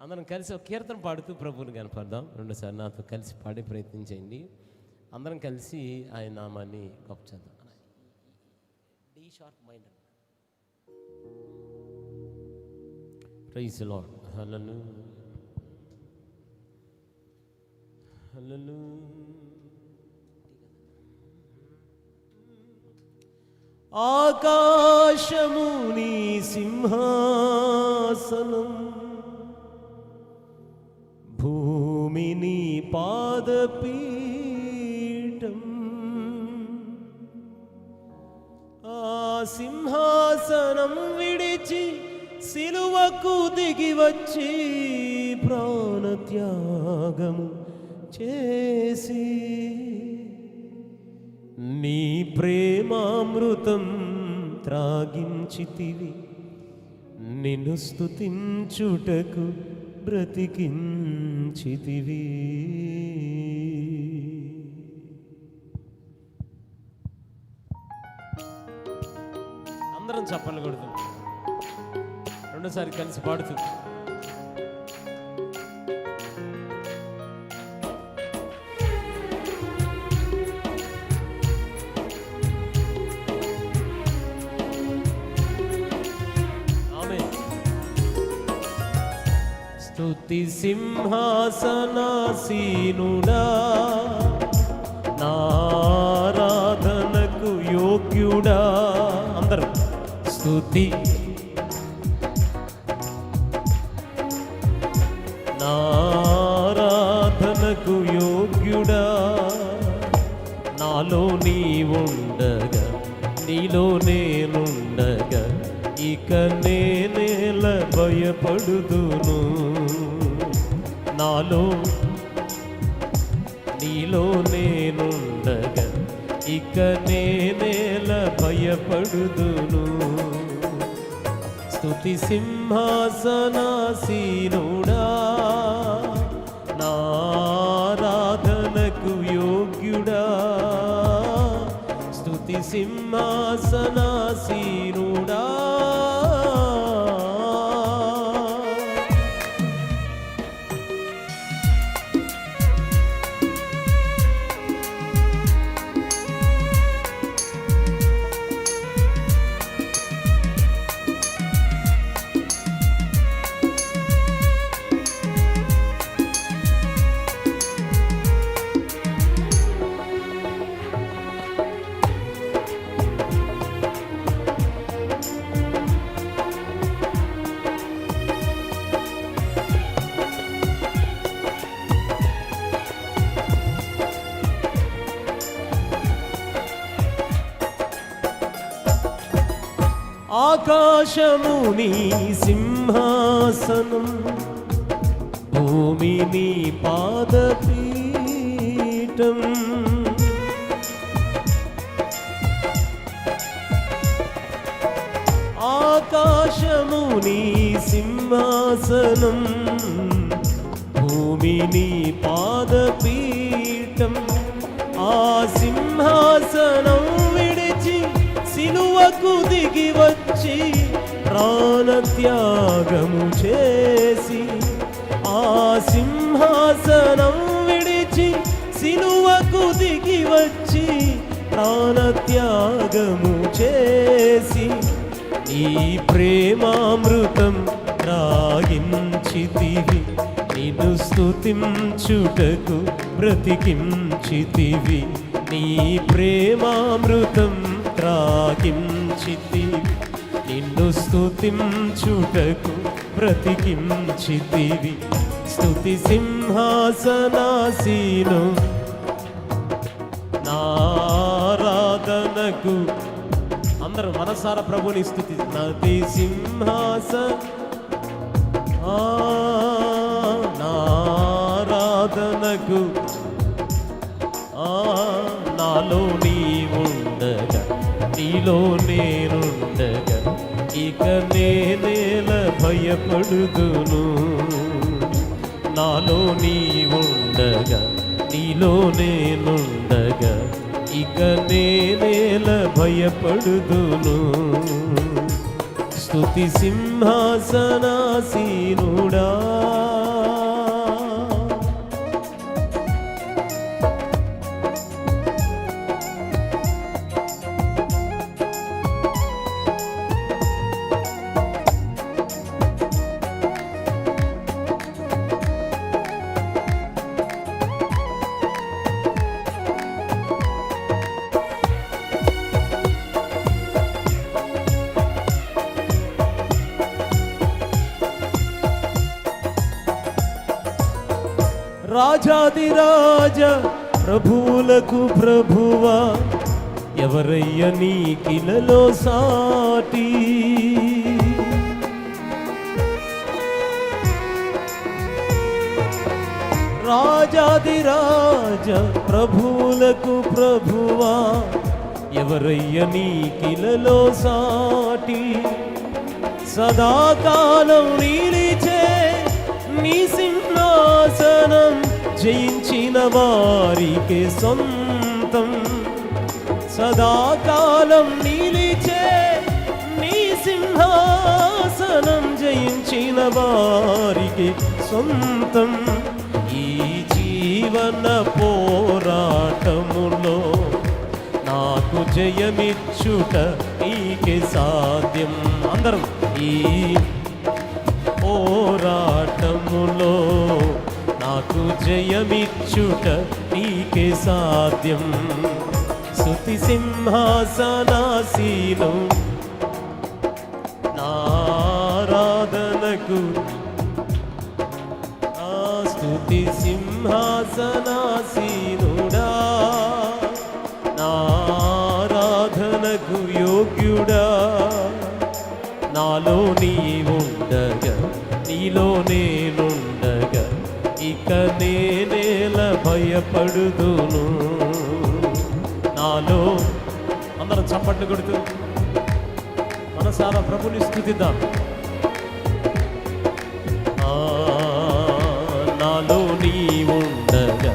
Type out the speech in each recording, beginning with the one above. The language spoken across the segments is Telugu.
అందరం కలిసి ఒక కీర్తన పాడుతూ ప్రభువుని కనపడదాం. రెండోసారి నాతో కలిసి పాడే ప్రయత్నం చేయండి. అందరం కలిసి ఆయన నామాన్ని గొప్ప చేద్దాం. D sharp minor praise Lord హల్లలు హల్లలు ఆకాశము నీ సింహాసనం పాదపీఠం ఆ సింహాసనం విడిచి సిలువకు దిగి వచ్చి ప్రాణత్యాగము చేసి నీ ప్రేమామృతం త్రాగించితివి నిన్ను స్తుతించుటకు బ్రతికించితివి. అందరం చప్పలు కొడుతుంది రెండోసారి కలిసి పాడుతుంది స్తుతి సింహాసనాసీనుడా. నారాధనకు యోగ్యుడా. అందరూ స్తుతి. నారాధనకు యోగ్యుడా. నాలో నీ ఉండగా నీలో నేనుండగా ఇక నేనేల భయపడుదును. నాలో నీలో నేనుండగా ఇక నేనేల భయపడుదును. స్థుతి సింహాసనాసీనుడా నారాధనకు యోగ్యుడా. స్థుతి సింహాసనాసీనుడా ఆకాశము నీ సింహాసనం. భూమి నీ పాదపీఠం. ఆకాశము నీ సింహాసనం. భూమి నీ పాదపీఠం. ఆ సింహాసనం విడిచి సిలువకు దిగి వచ్చి ప్రాణత్యాగము చేసి ఆ సింహాసనం విడిచి సిలువకు దిగి వచ్చి ప్రాణత్యాగము చేసి ఈ ప్రేమామృతం రాగించితివి. నిను స్థుతించుటకు బ్రతికించితివి. నీ ప్రేమామృతం త్రాగించితివి స్తుతించుటకు ప్రతికించితివి. స్తుతి సింహాసనాసీను నారాధనకు. అందరూ మనసార ప్రభుని స్థుతి నది సింహాస ఆ, నారాధనకు. ఆ, నాలో నీ ఉండగా నీలో నేనుండగా నేనేల భయపడుదును. నాలో నీ ఉండగా నీలో నేనుండగా ఇక నేనేల భయపడుదును. స్థుతి సింహాసనాసీనుడా. రాజాది రాజ ప్రభువులకు ప్రభువా ఎవరయ్య నీ కిలలో సాటి? రాజాది రాజ ప్రభువులకు ప్రభువా ఎవరయ్య నీ కిలలో సాటి? సదాకాలం నీలిచే నీ సింహ సింహాసనం జయించిన వారికి సొంతం. సదాకాలం నిలిచే నీ సింహాసనం జయించిన వారికి సొంతం. ఈ జీవన పోరాటములో నాకు జయమిచ్చుట నీకే సాధ్యం. అందరం ఈ జయమిచ్చుట నీకే సాధ్యం. శృతి సింహాసనాసీను. నారాధనకు ఆ స్థుతి సింహాసనాసీనుడా. నారాధనకు యోగ్యుడా. నాలో నీ ఉండగా నీలోనే ఇక నేనేల భయపడుదును. నాలో అందరం చప్పట్లు కొడుతూ మనసారా ప్రభుని స్థుతిద్దాం. ఆ, నాలో నీ ఉండగా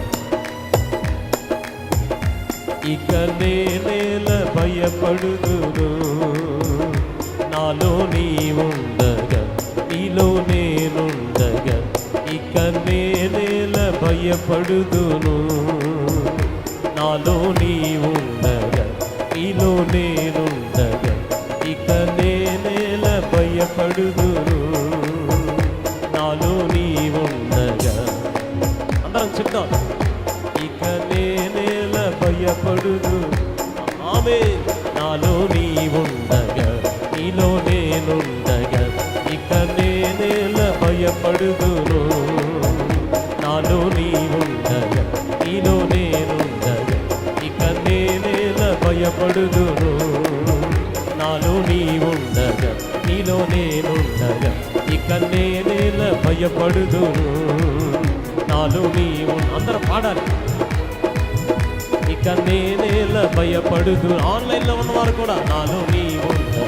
ఇక నేనేల భయపడుదును. నాలో నీ ఉండగా నీలోనే భయపడుదును నాలో నీ ఉండగా నీలో నేనుండగా ఇక నేనేల భయపడుదును నాలో నీ ఉండగా అందరం చెప్తాం ఇక నేనేల భయపడుదు ఆమె నాలో నీ ఉండగా నీలో నేనుండగా ఇక నేనేల భయపడుదును భయపడుదును నాలో నీ ఉండగా నీలో నేనుండగా ఇక నేనేల భయపడుదును నాలో నీ అందరూ పాడాలి. ఇక నేనేల భయపడుదు ఆన్లైన్లో ఉన్నవారు కూడా నాలో నీ ఉండగా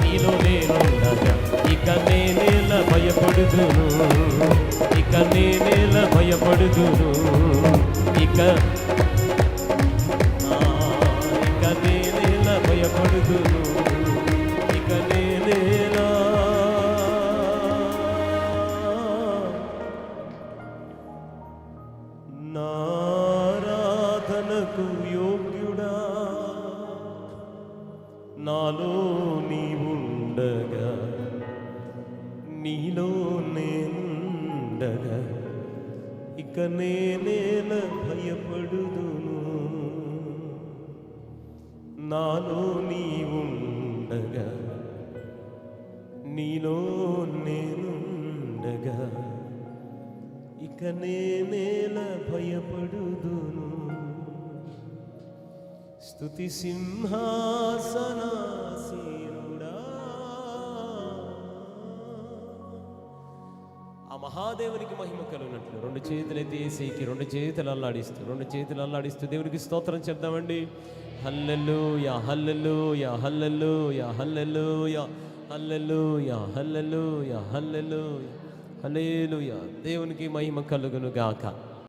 నీలో నేనుండగా ఇక నేనేల భయపడుదును ఇక నేనేల భయపడుదును ఇక భయపడుదును ఇక నేనేలా నారాధనకు యోగ్యుడా? నాలో నీవుండగా నీలో నేనుండగా ఇక భయపడుదును? నాలో నీవుండగా నీలో నేనుండగా ఇక నేనేల భయపడుదును. స్తుతి సింహాసనాసీ ఆ మహాదేవునికి మహిమ కలుగునట్లు. రెండు చేతులు ఎత్తి ఏసైకి రెండు చేతులు అల్లాడిస్తూ రెండు చేతులు అల్లాడిస్తూ దేవునికి స్తోత్రం చెప్దామండి. హల్లెల్లు yeah హల్లెల్లు yeah హల్లెల్లు yeah హల్లెల్లు yeah హల్లెల్లు yeah హల్లెల్లు yeah హల్లెల్లు హల్లేలు యా దేవునికి మహిమ కలుగును గాక